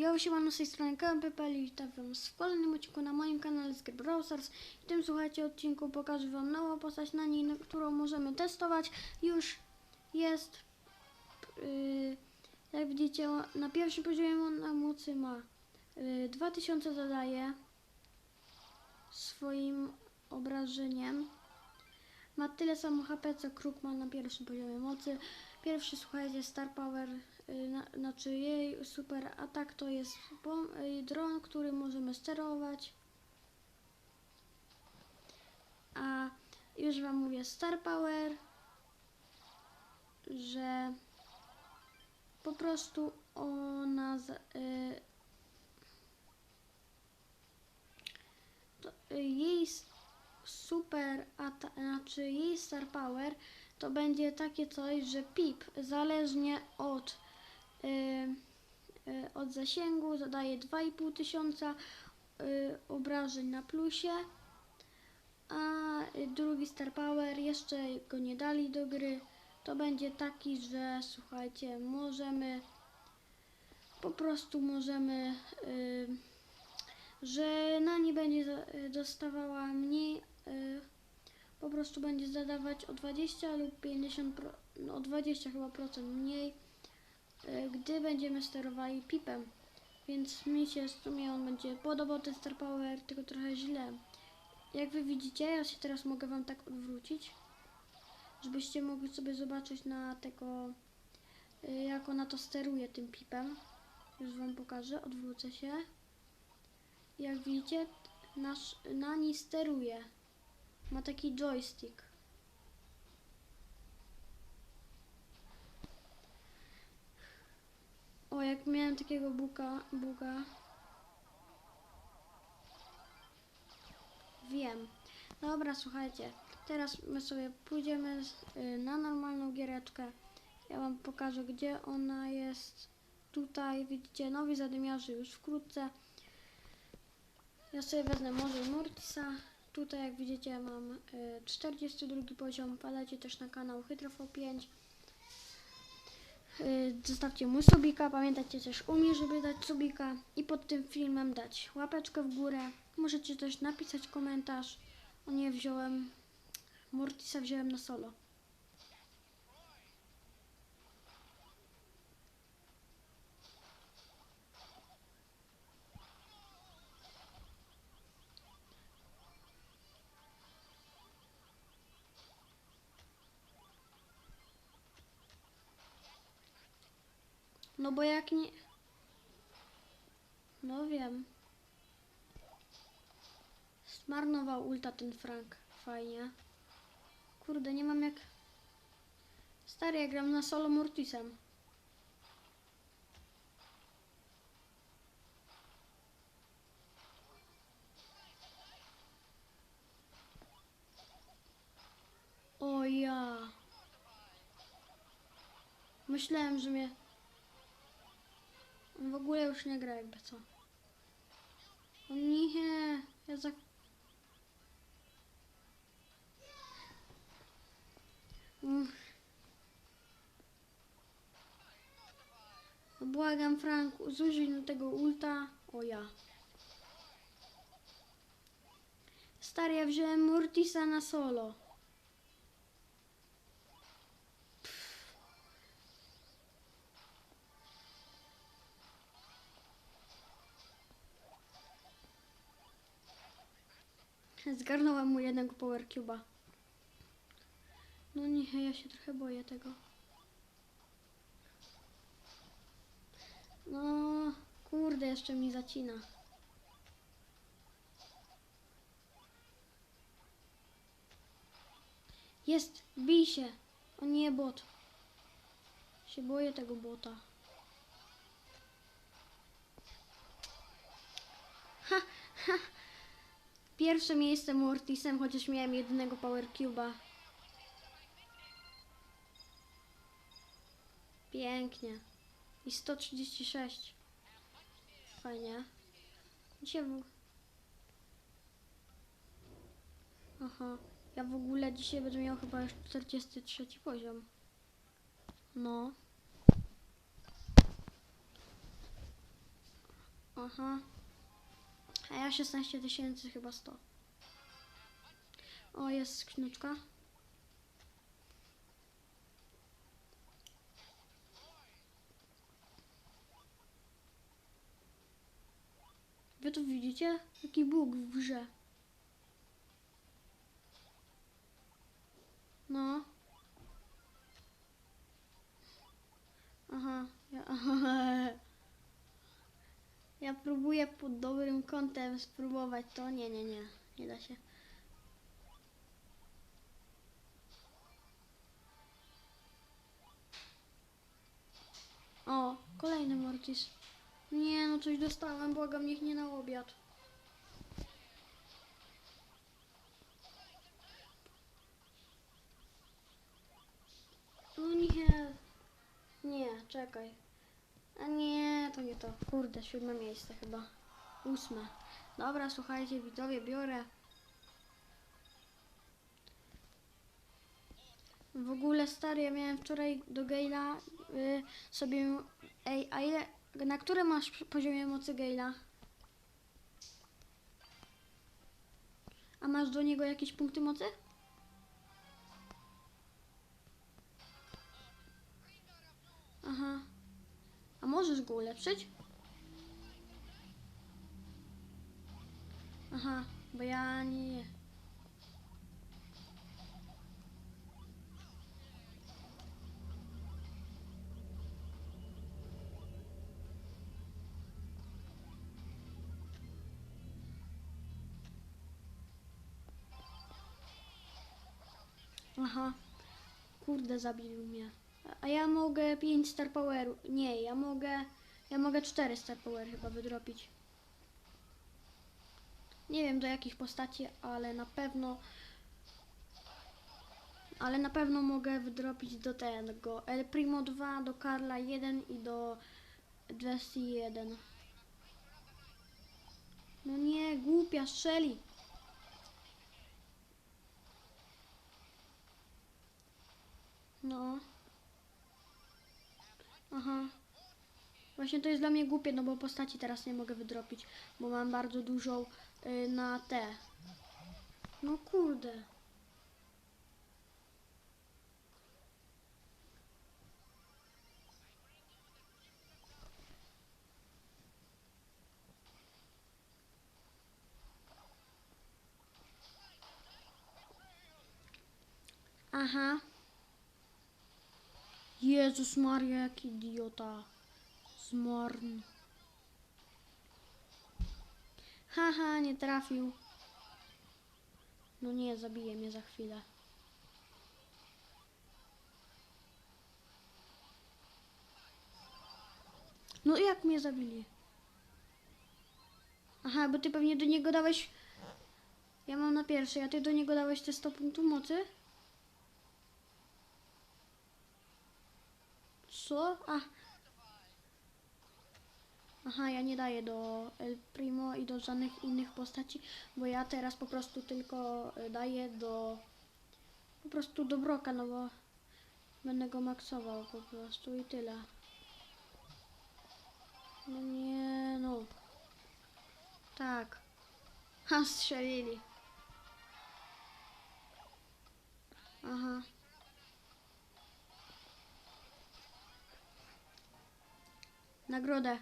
Ja siemano z tej strony KMPPL i witam was w kolejnym odcinku na moim kanale Brawl Stars. W tym słuchajcie odcinku pokażę wam nową postać na niej, którą możemy testować. Już jest, yy, jak widzicie, na pierwszym poziomie na mocy ma yy, 2000 zadaje swoim obrażeniem. Ma tyle samo HP co Kruk ma na pierwszym poziomie mocy. Pierwszy słuchajcie Star Power, na, znaczy jej super atak to jest y, dron, który możemy sterować. A już wam mówię Star Power, że po prostu ona za, y, to, y, jej super atak, znaczy jej Star Power to będzie takie coś, że pip zależnie od, y, y, od zasięgu zadaje 2,5 tysiąca y, obrażeń na plusie, a drugi Star Power jeszcze go nie dali do gry. To będzie taki, że słuchajcie, możemy po prostu możemy, że na nie będzie dostawała mniej po prostu będzie zadawać o 20 lub 50, pro, no o 20 chyba procent mniej, gdy będziemy sterowali pipem. Więc mi się w sumie on będzie podobał ten Star Power, tylko trochę źle. Jak wy widzicie, ja się teraz mogę wam tak odwrócić, żebyście mogli sobie zobaczyć na tego, y, jak ona to steruje tym pipem. Już wam pokażę, odwrócę się. Jak widzicie, nasz, na niej steruje. Ma taki joystick. O, jak miałem takiego buka, buga. Wiem. Dobra, słuchajcie. Teraz my sobie pójdziemy y, na normalną giereczkę. Ja wam pokażę, gdzie ona jest. Tutaj widzicie nowi zadymiarzy już wkrótce. Ja sobie wezmę może Mortisa. Tutaj jak widzicie mam y, 42 poziom. Wpadajcie też na kanał Hytrofo5. Y, Zostawcie mu subika. Pamiętajcie też u mnie, żeby dać subika. I pod tym filmem dać łapeczkę w górę. Możecie też napisać komentarz. O nie wziąłem. Mortisa wziąłem na solo. No bo jak nie... No wiem. Zmarnował ulta ten Frank. Fajnie. Kurde, nie mam jak... Stary, ja gram na solo Mortisem. O ja. Myślałem, że mnie... On w ogóle już nie gra jakby co. O nie, ja za... Uff. No Błagam Frank, zużyj na tego ulta. O ja. Stary, ja wziąłem Mortisa na solo. Zgarnąłem mu jednego Power Cube'a. No nie, ja się trochę boję tego. No, kurde, jeszcze mi zacina. Jest, bij się. O nie, bot. Się boję tego bota. Ha, ha. Pierwsze miejsce Mortisem, chociaż miałem jednego Power Cube'a. Pięknie. I 136. Fajnie. Dzisiaj w... Aha. Ja w ogóle dzisiaj będę miał chyba już 43 poziom. No. Aha. A ja 16 tysięcy chyba 100. O, jest skrzyneczka. Wy to widzicie? Jaki bóg w grze. No. Aha. Ja, ja próbuję pod dobrym kątem spróbować to. Nie, nie, nie. Nie da się. O, kolejny Mortis. Nie, no coś dostałem, błagam, niech nie na obiad. No nie. Nie, czekaj. A nie, to nie. Kurde, siódme miejsce chyba. Ósme. Dobra, słuchajcie, widzowie, biorę. W ogóle stary, ja miałem wczoraj do Gale'a y, sobie. Ej, a ile. Na którym masz poziomie mocy Gale'a? A masz do niego jakieś punkty mocy? Aha. A możesz go ulepszyć? Aha, bo ja nie. Aha. Kurde, zabił mnie. A ja mogę 5 Star Poweru. Nie, ja mogę. Ja mogę 4 Star Power chyba wydropić. Nie wiem do jakich postaci, ale na pewno. Ale na pewno mogę wydropić do tego. El Primo 2, do Karla 1 i do Jessie 1. No nie, głupia, strzeli. No. Aha. Właśnie to jest dla mnie głupie, no bo postaci teraz nie mogę wydropić, bo mam bardzo dużą na te. No kurde. Aha. Jezus Maria, jak idiota. Zmarn. Haha, nie trafił. No nie, zabije mnie za chwilę. No jak mnie zabili? Aha, bo ty pewnie do niego dałeś... Ja mam na pierwszej, a ty do niego dałeś te 100 punktów mocy? Co? A. Aha, ja nie daję do El Primo i do żadnych innych postaci, bo ja teraz po prostu tylko y, daję do po prostu do Broka, no bo będę go maksował po prostu i tyle. No nie, no. Tak. Ha, strzelili. Aha. Nagrodę.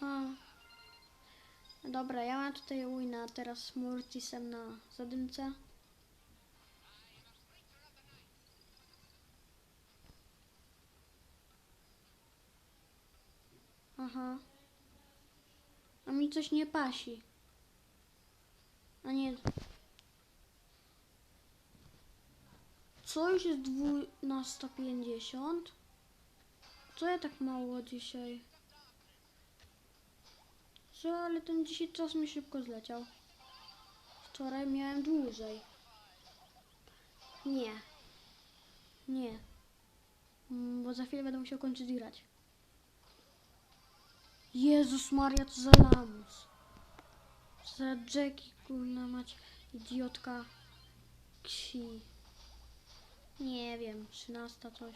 O. Dobra, ja mam tutaj Wina, teraz z Mortisem na zadymce. Aha. A mi coś nie pasi. A nie. Coś jest 12.50? Co ja tak mało dzisiaj? Ale ten dzisiaj czas mi szybko zleciał. Wczoraj miałem dłużej. Nie. Nie. Mm, Bo za chwilę będę musiał kończyć grać. Jezus Maria, co za lamus. Co za Jackie, kurna mać, idiotka. Ksi. Nie wiem, 13 coś.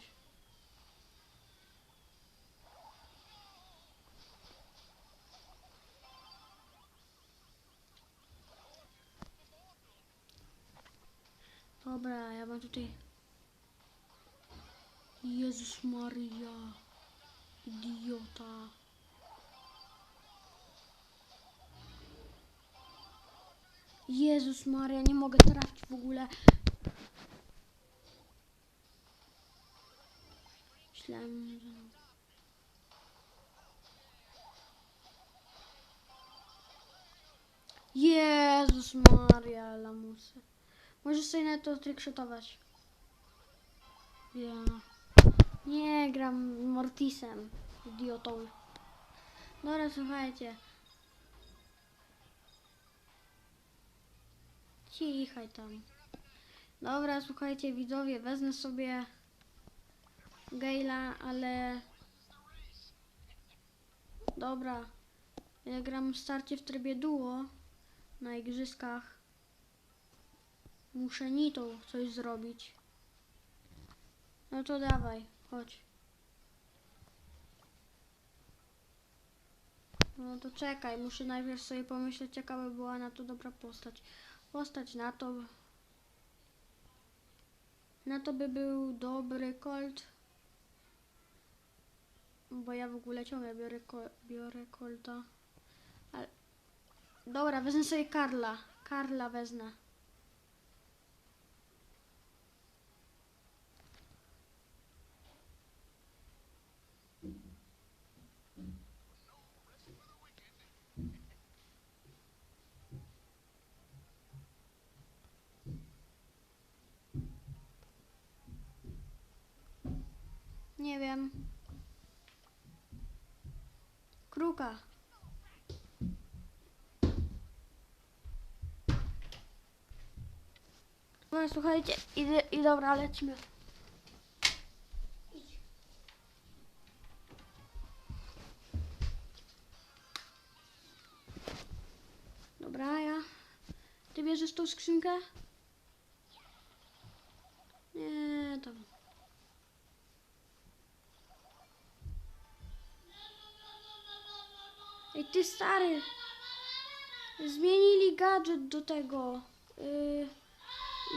Dobra, ja mam tutaj... Jezus Maria. Idiota. Jezus Maria, nie mogę trafić w ogóle. Myślałem, że... Jezus Maria, lamusy. Możesz sobie na to trickshotować. Ja. Nie gram Mortisem, idiotą. Dobra, słuchajcie. Cichaj tam. Dobra, słuchajcie, widzowie, wezmę sobie Gale'a, ale... Dobra. Ja gram starcie w trybie duo na igrzyskach. Muszę nitą coś zrobić. No to dawaj, chodź. No to czekaj, muszę najpierw sobie pomyśleć, jaka by była na to dobra postać. Postać na to. Na to by był dobry Colt. Bo ja w ogóle ciągle biorę, ko- biorę Colta. Ale... Dobra, wezmę sobie Karla. Karla wezmę. Nie wiem. Kruka. No słuchajcie, idę, i dobra, lecimy. Dobra, ja. Ty bierzesz tą skrzynkę? Nie, to. Ej, ty stary! Zmienili gadżet do tego. Yy,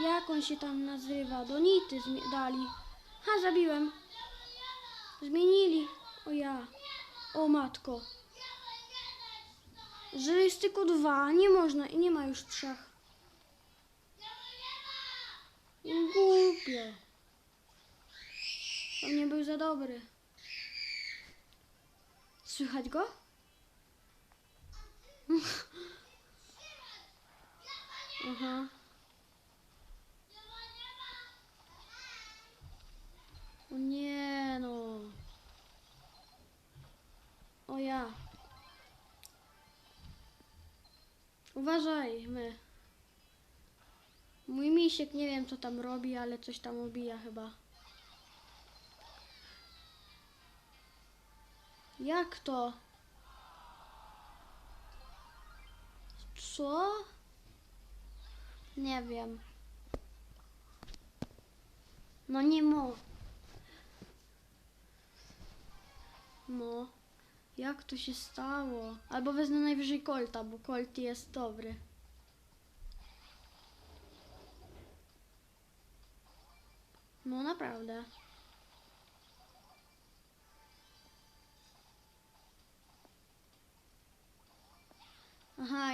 jak on się tam nazywa? Do nity dali. Ha, zabiłem. Zmienili. O ja. O matko. Że jest tylko dwa. Nie można i nie ma już trzech. Głupio. On nie był za dobry. Słychać go? Aha. O nie no. O ja. Uważaj, my. Mój misiek nie wiem co tam robi, ale coś tam obija chyba. Jak to? Co? Nie wiem. No nie mo. No. Jak to się stało? Albo wezmę najwyżej Colta, bo Colt jest dobry. No naprawdę.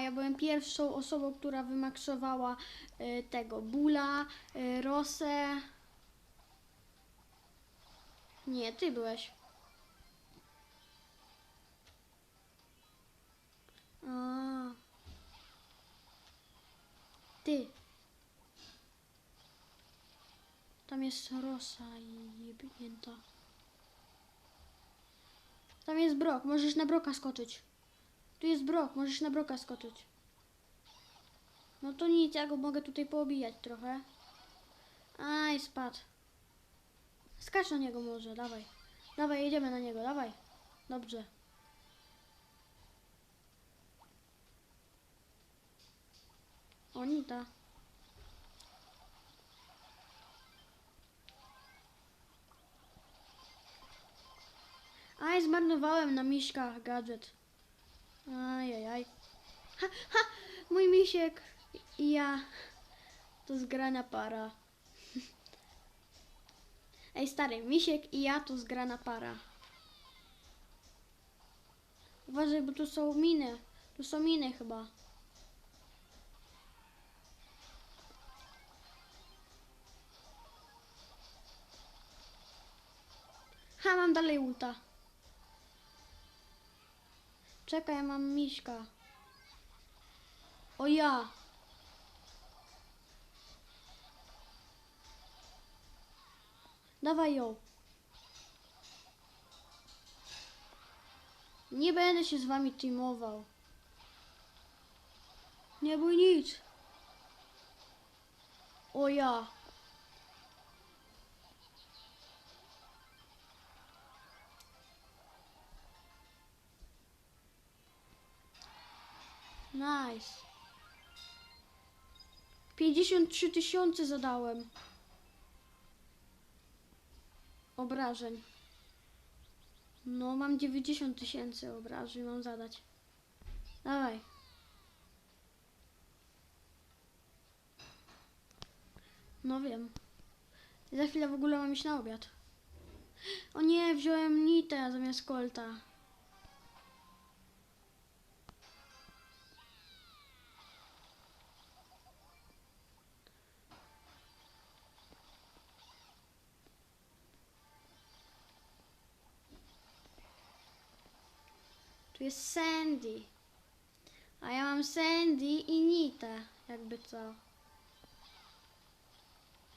Ja byłem pierwszą osobą, która wymaksowała y, tego Bula, y, Rosę. Nie, ty byłeś. A. Ty. Tam jest Rosa i jebnięta. Tam jest Brok, możesz na Broka skoczyć. Tu jest Brok, możesz na Broka skoczyć. No to nic, ja go mogę tutaj poobijać trochę. Aj, spadł. Skacz na niego może, dawaj. Dawaj, jedziemy na niego, dawaj. Dobrze. Onita. Aj, zmarnowałem na miśkach gadżet. Ajajaj. Ha, ha, mój misiek i ja. To zgrana para. Ej, stary, Misiek i ja to zgrana para. Uważaj, bo tu są miny. Tu są miny chyba. Ha, mam dalej ulta. Czekaj, ja mam miśka. O ja. Dawaj ją. Nie będę się z wami teamował. Nie bój nic. O ja. Nice. 53 tysiące zadałem. Obrażeń. No, mam 90 tysięcy obrażeń, mam zadać. Dawaj. No wiem. Za chwilę w ogóle mam iść na obiad. O nie, wziąłem Nitę zamiast Colta. Jest Sandy. A ja mam Sandy i Nitę, jakby co.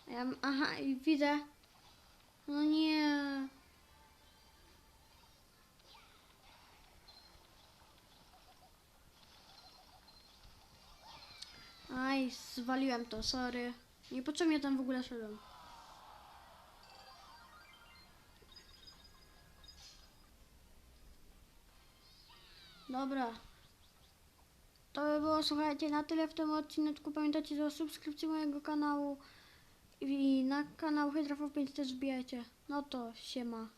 Ja mam, aha, i widzę. No nie. Aj, zwaliłem to, sorry. Niepotrzebnie tam w ogóle szedłem. Dobra. To by było, słuchajcie, na tyle w tym odcineczku. Pamiętajcie o subskrypcji mojego kanału i na kanał Hydrafow 5 też wbijajcie. No to siema.